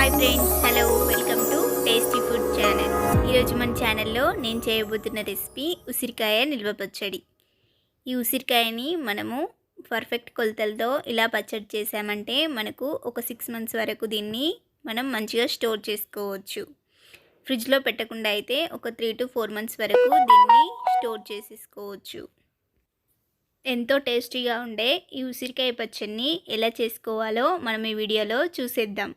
Hi friends hello welcome to tasty food channel ఈరోజు మన ఛానల్లో నేను చేయబోతున్న రెసిపీ ఉసిరికాయ నిల్వ పచ్చడి. ఈ ఉసిరికాయని మనము పర్ఫెక్ట్ కొలతలతో ఇలా పచ్చడి చేసామంటే మనకు ఒక సిక్స్ మంత్స్ వరకు దీన్ని మనం మంచిగా స్టోర్ చేసుకోవచ్చు. ఫ్రిడ్జ్లో పెట్టకుండా అయితే ఒక త్రీ టు ఫోర్ మంత్స్ వరకు దీన్ని స్టోర్ చేసేసుకోవచ్చు. ఎంతో టేస్టీగా ఉండే ఈ ఉసిరికాయ పచ్చడిని ఎలా చేసుకోవాలో మనం ఈ వీడియోలో చూసేద్దాం.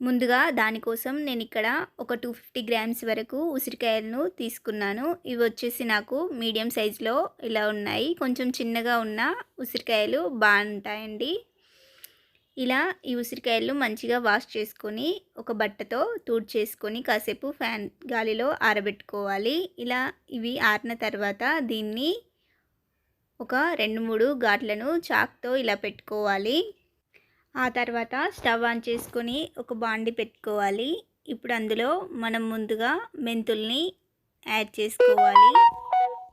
ముందుగా దానికోసం నేను ఇక్కడ ఒక టూ ఫిఫ్టీ గ్రామ్స్ వరకు ఉసిరికాయలను తీసుకున్నాను. ఇవి వచ్చేసి నాకు మీడియం సైజులో ఇలా ఉన్నాయి. కొంచెం చిన్నగా ఉన్న ఉసిరికాయలు బాగుంటాయండి ఇలా ఈ ఉసిరికాయలు మంచిగా వాష్ చేసుకొని ఒక బట్టతో తూడ్ చేసుకొని కాసేపు ఫ్యాన్ గాలిలో ఆరబెట్టుకోవాలి. ఇలా ఇవి ఆరిన తర్వాత దీన్ని ఒక రెండు మూడు ఘాట్లను చాక్తో ఇలా పెట్టుకోవాలి. ఆ తర్వాత స్టవ్ ఆన్ చేసుకొని ఒక బాండి పెట్టుకోవాలి. ఇప్పుడు అందులో మనం ముందుగా మెంతుల్ని యాడ్ చేసుకోవాలి.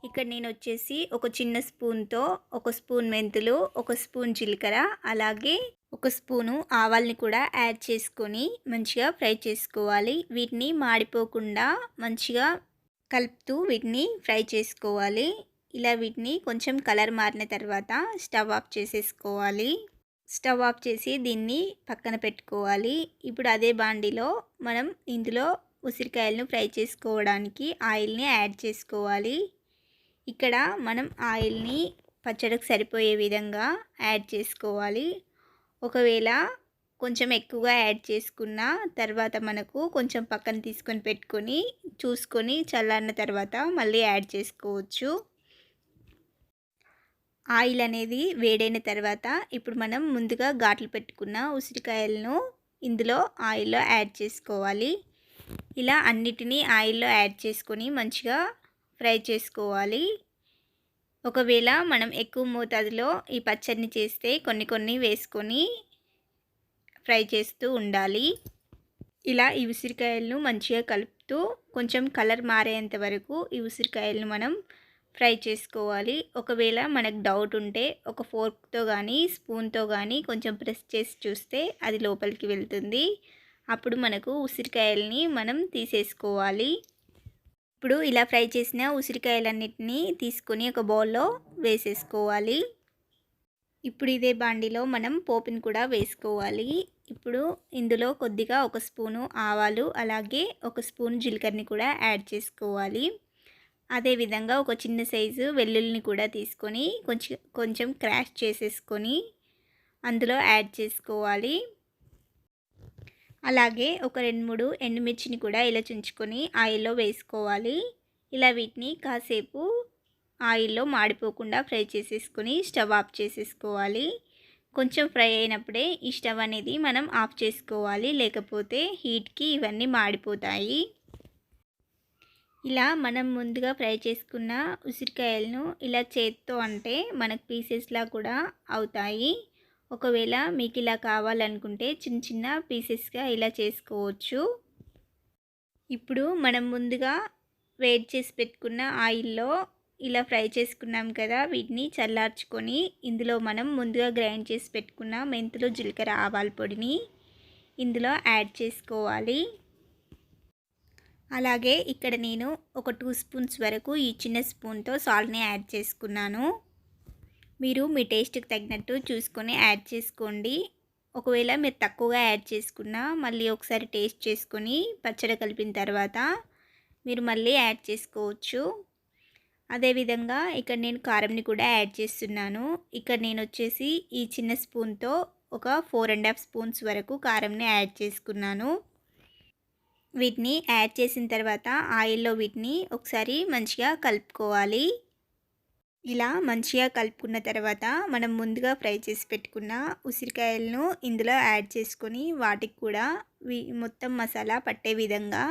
ఇక్కడ నేను వచ్చేసి ఒక చిన్న స్పూన్తో ఒక స్పూన్ మెంతులు ఒక స్పూన్ జీలకర్ర అలాగే ఒక స్పూను ఆవాల్ని కూడా యాడ్ చేసుకొని మంచిగా ఫ్రై చేసుకోవాలి. వీటిని మాడిపోకుండా మంచిగా కలుపుతూ వీటిని ఫ్రై చేసుకోవాలి. ఇలా వీటిని కొంచెం కలర్ మారిన తర్వాత స్టవ్ ఆఫ్ చేసేసుకోవాలి. స్టవ్ ఆఫ్ చేసి దీన్ని పక్కన పెట్టుకోవాలి. ఇప్పుడు అదే బాండిలో మనం ఇందులో ఉసిరికాయలను ఫ్రై చేసుకోవడానికి ఆయిల్ని యాడ్ చేసుకోవాలి. ఇక్కడ మనం ఆయిల్ని పచ్చడికి సరిపోయే విధంగా యాడ్ చేసుకోవాలి. ఒకవేళ కొంచెం ఎక్కువగా యాడ్ చేసుకున్న తర్వాత మనకు కొంచెం పక్కన తీసుకొని పెట్టుకొని చూసుకొని చల్లారిన తర్వాత మళ్ళీ యాడ్ చేసుకోవచ్చు. ఆయిల్ అనేది వేడైన తర్వాత ఇప్పుడు మనం ముందుగా ఘాట్లు పెట్టుకున్న ఉసిరికాయలను ఇందులో ఆయిల్లో యాడ్ చేసుకోవాలి. ఇలా అన్నిటినీ ఆయిల్లో యాడ్ చేసుకొని మంచిగా ఫ్రై చేసుకోవాలి. ఒకవేళ మనం ఎక్కువ మోతాదులో ఈ పచ్చడిని చేస్తే కొన్ని కొన్ని వేసుకొని ఫ్రై చేస్తూ ఉండాలి. ఇలా ఈ ఉసిరికాయలను మంచిగా కలుపుతూ కొంచెం కలర్ మారేంత వరకు ఈ ఉసిరికాయలను మనం ఫ్రై చేసుకోవాలి. ఒకవేళ మనకు డౌట్ ఉంటే ఒక ఫోర్క్తో కానీ స్పూన్తో కానీ కొంచెం ప్రెస్ చేసి చూస్తే అది లోపలికి వెళ్తుంది. అప్పుడు మనకు ఉసిరికాయలని మనం తీసేసుకోవాలి. ఇప్పుడు ఇలా ఫ్రై చేసిన ఉసిరికాయలన్నిటినీ తీసుకొని ఒక బౌల్లో వేసేసుకోవాలి. ఇప్పుడు ఇదే బాండిలో మనం పోపుని కూడా వేసుకోవాలి. ఇప్పుడు ఇందులో కొద్దిగా ఒక స్పూను ఆవాలు అలాగే ఒక స్పూన్ జీలకర్రని కూడా యాడ్ చేసుకోవాలి. అదేవిధంగా ఒక చిన్న సైజు వెల్లుల్లిని కూడా తీసుకొని కొంచెం కొంచెం క్రాష్ చేసేసుకొని అందులో యాడ్ చేసుకోవాలి. అలాగే ఒక రెండు మూడు ఎండుమిర్చిని కూడా ఇలా చుంచుకొని ఆయిల్లో వేసుకోవాలి. ఇలా వీటిని కాసేపు ఆయిల్లో మాడిపోకుండా ఫ్రై చేసేసుకొని స్టవ్ ఆఫ్ చేసేసుకోవాలి. కొంచెం ఫ్రై అయినప్పుడే ఈ స్టవ్ అనేది మనం ఆఫ్ చేసుకోవాలి. లేకపోతే హీట్కి ఇవన్నీ మాడిపోతాయి. ఇలా మనం ముందుగా ఫ్రై చేసుకున్న ఉసిరికాయలను ఇలా చేత్తో అంటే మనకు పీసెస్లా కూడా అవుతాయి. ఒకవేళ మీకు ఇలా కావాలనుకుంటే చిన్న చిన్న పీసెస్గా ఇలా చేసుకోవచ్చు. ఇప్పుడు మనం ముందుగా వేడి చేసి పెట్టుకున్న ఆయిల్లో ఇలా ఫ్రై చేసుకున్నాం కదా వీటిని చల్లార్చుకొని ఇందులో మనం ముందుగా గ్రైండ్ చేసి పెట్టుకున్న మెంతులు జీలకర్ర ఆవాల పొడిని ఇందులో యాడ్ చేసుకోవాలి. అలాగే ఇక్కడ నేను ఒక టూ స్పూన్స్ వరకు ఈ చిన్న స్పూన్తో సాల్ట్ని యాడ్ చేసుకున్నాను. మీరు మీ టేస్ట్కి తగినట్టు చూసుకొని యాడ్ చేసుకోండి. ఒకవేళ మీరు తక్కువగా యాడ్ చేసుకున్నా మళ్ళీ ఒకసారి టేస్ట్ చేసుకొని పచ్చడి కలిపిన తర్వాత మీరు మళ్ళీ యాడ్ చేసుకోవచ్చు. అదేవిధంగా ఇక్కడ నేను కారంని కూడా యాడ్ చేస్తున్నాను. ఇక్కడ నేను వచ్చేసి ఈ చిన్న స్పూన్తో ఒక ఫోర్ అండ్ హాఫ్ స్పూన్స్ వరకు కారంని యాడ్ చేసుకున్నాను. వీటిని యాడ్ చేసిన తర్వాత ఆయిల్లో వీటిని ఒకసారి మంచిగా కలుపుకోవాలి. ఇలా మంచిగా కలుపుకున్న తర్వాత మనం ముందుగా ఫ్రై చేసి పెట్టుకున్న ఉసిరికాయలను ఇందులో యాడ్ చేసుకొని వాటికి కూడా మొత్తం మసాలా పట్టే విధంగా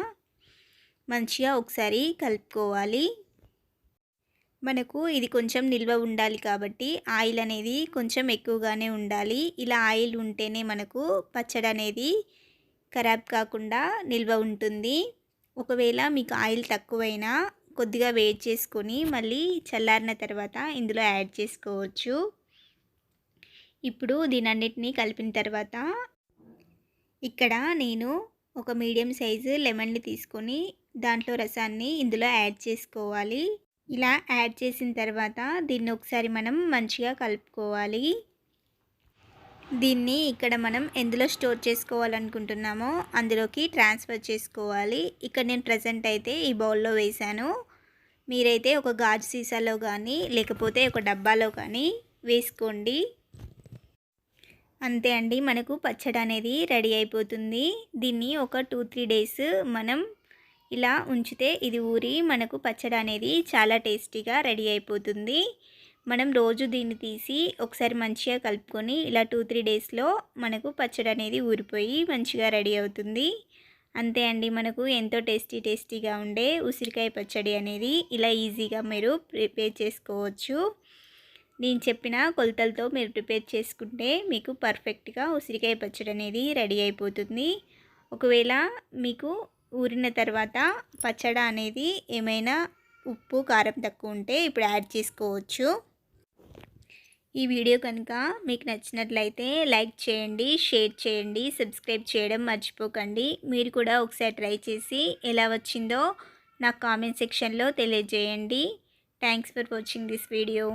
మంచిగా ఒకసారి కలుపుకోవాలి. మనకు ఇది కొంచెం నిల్వ ఉండాలి కాబట్టి ఆయిల్ అనేది కొంచెం ఎక్కువగానే ఉండాలి. ఇలా ఆయిల్ ఉంటేనే మనకు పచ్చడి అనేది ఖరాబ్ కాకుండా నిల్వ ఉంటుంది. ఒకవేళ మీకు ఆయిల్ తక్కువైనా కొద్దిగా వేడి చేసుకొని మళ్ళీ చల్లారిన తర్వాత ఇందులో యాడ్ చేసుకోవచ్చు. ఇప్పుడు దీనన్నిటినీ కలిపిన తర్వాత ఇక్కడ నేను ఒక మీడియం సైజు లెమన్ని తీసుకొని దాంట్లో రసాన్ని ఇందులో యాడ్ చేసుకోవాలి. ఇలా యాడ్ చేసిన తర్వాత దీన్ని ఒకసారి మనం మంచిగా కలుపుకోవాలి. దీన్ని ఇక్కడ మనం ఎందులో స్టోర్ చేసుకోవాలనుకుంటున్నామో అందులోకి ట్రాన్స్ఫర్ చేసుకోవాలి. ఇక్కడ నేను ప్రజెంట్ అయితే ఈ బౌల్లో వేశాను. మీరైతే ఒక గాజు సీసాలో కానీ లేకపోతే ఒక డబ్బాలో కానీ వేసుకోండి. అంతే అండి మనకు పచ్చడి అనేది రెడీ అయిపోతుంది. దీన్ని ఒక టూ త్రీ డేస్ మనం ఇలా ఉంచితే ఇది ఊరి మనకు పచ్చడి అనేది చాలా టేస్టీగా రెడీ అయిపోతుంది. మనం రోజు దీన్ని తీసి ఒకసారి మంచిగా కలుపుకొని ఇలా టూ త్రీ డేస్లో మనకు పచ్చడి అనేది ఊరిపోయి మంచిగా రెడీ అవుతుంది. అంతే అండి మనకు ఎంతో టేస్టీ టేస్టీగా ఉండే ఉసిరికాయ పచ్చడి అనేది ఇలా ఈజీగా మీరు ప్రిపేర్ చేసుకోవచ్చు. నేను చెప్పిన కొలతలతో మీరు ప్రిపేర్ చేసుకుంటే మీకు పర్ఫెక్ట్గా ఉసిరికాయ పచ్చడి అనేది రెడీ అయిపోతుంది. ఒకవేళ మీకు ఊరిన తర్వాత పచ్చడి అనేది ఏమైనా ఉప్పు కారం తక్కువ ఉంటే ఇప్పుడు యాడ్ చేసుకోవచ్చు. ఈ వీడియో కనుక మీకు నచ్చినట్లయితే లైక్ చేయండి షేర్ చేయండి సబ్స్క్రైబ్ చేయడం మర్చిపోకండి. మీరు కూడా ఒకసారి ట్రై చేసి ఎలా వచ్చిందో నాకు కామెంట్ సెక్షన్లో తెలియజేయండి. Thanks for watching this video